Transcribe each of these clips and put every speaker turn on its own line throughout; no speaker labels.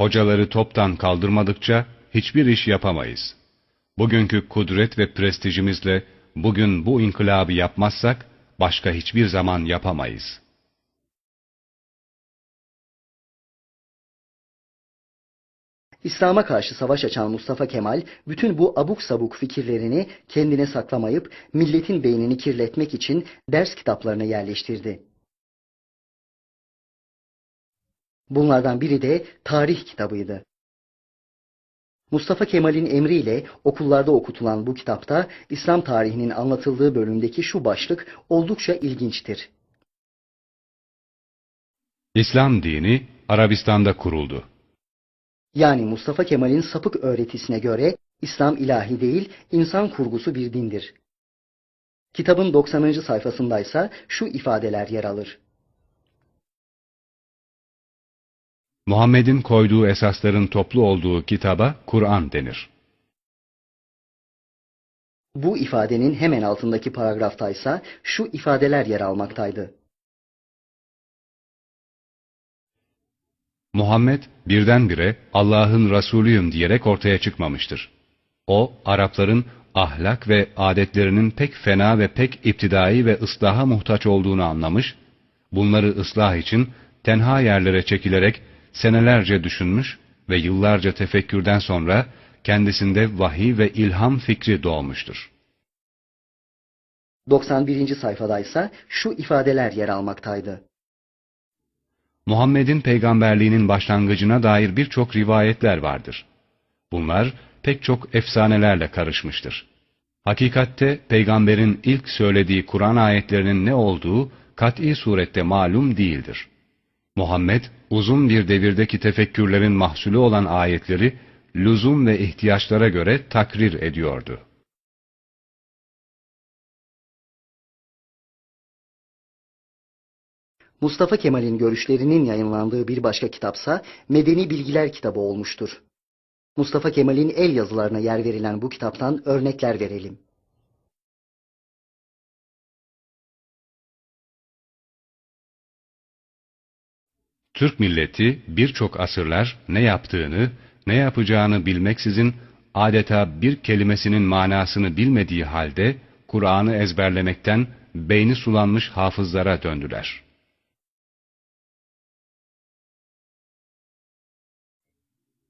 Hocaları toptan kaldırmadıkça hiçbir iş yapamayız. Bugünkü kudret ve prestijimizle bugün bu inkılabı yapmazsak başka hiçbir zaman yapamayız.
İslam'a karşı savaş açan Mustafa Kemal, bütün bu abuk sabuk fikirlerini kendine saklamayıp milletin beynini kirletmek için ders kitaplarına yerleştirdi. Bunlardan biri de tarih kitabıydı. Mustafa Kemal'in emriyle okullarda okutulan bu kitapta İslam tarihinin anlatıldığı bölümdeki şu başlık oldukça ilginçtir.
İslam dini Arabistan'da kuruldu.
Yani Mustafa Kemal'in sapık öğretisine göre İslam ilahi değil, insan kurgusu bir dindir. Kitabın 90. sayfasındaysa şu ifadeler yer alır.
Muhammed'in koyduğu esasların toplu olduğu kitaba Kur'an denir.
Bu ifadenin hemen altındaki paragraftaysa şu ifadeler yer almaktaydı.
Muhammed birdenbire Allah'ın Resulüyüm diyerek ortaya çıkmamıştır. O, Arapların ahlak ve adetlerinin pek fena ve pek iptidai ve ıslaha muhtaç olduğunu anlamış, bunları ıslah için tenha yerlere çekilerek senelerce düşünmüş ve yıllarca tefekkürden sonra kendisinde vahiy ve ilham fikri doğmuştur.
91. sayfadaysa şu ifadeler yer almaktaydı.
Muhammed'in peygamberliğinin başlangıcına dair birçok rivayetler vardır. Bunlar pek çok efsanelerle karışmıştır. Hakikatte peygamberin ilk söylediği Kur'an ayetlerinin ne olduğu kat'i surette malum değildir. Muhammed uzun bir devirdeki tefekkürlerin mahsulü olan ayetleri lüzum ve ihtiyaçlara göre takrir ediyordu.
Mustafa Kemal'in görüşlerinin yayınlandığı bir başka kitapsa Medeni Bilgiler kitabı olmuştur. Mustafa Kemal'in el yazılarına yer verilen bu kitaptan örnekler verelim.
Türk milleti birçok asırlar ne yaptığını, ne yapacağını bilmeksizin adeta bir kelimesinin manasını bilmediği halde Kur'an'ı ezberlemekten beyni sulanmış hafızlara döndüler.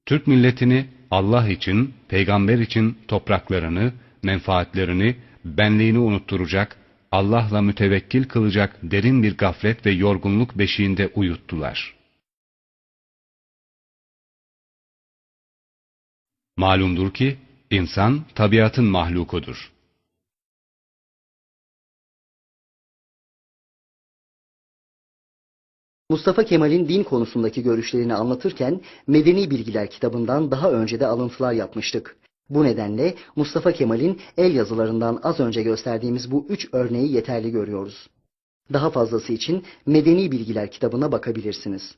Türk milletini Allah için, peygamber için topraklarını, menfaatlerini, benliğini unutturacak, Allah'la mütevekkil kılacak derin bir gaflet ve yorgunluk beşiğinde uyuttular. Malumdur ki, insan tabiatın mahlukudur.
Mustafa Kemal'in din konusundaki görüşlerini anlatırken Medeni Bilgiler kitabından daha önce de alıntılar yapmıştık. Bu nedenle Mustafa Kemal'in el yazılarından az önce gösterdiğimiz bu üç örneği yeterli görüyoruz. Daha fazlası için Medeni Bilgiler kitabına bakabilirsiniz.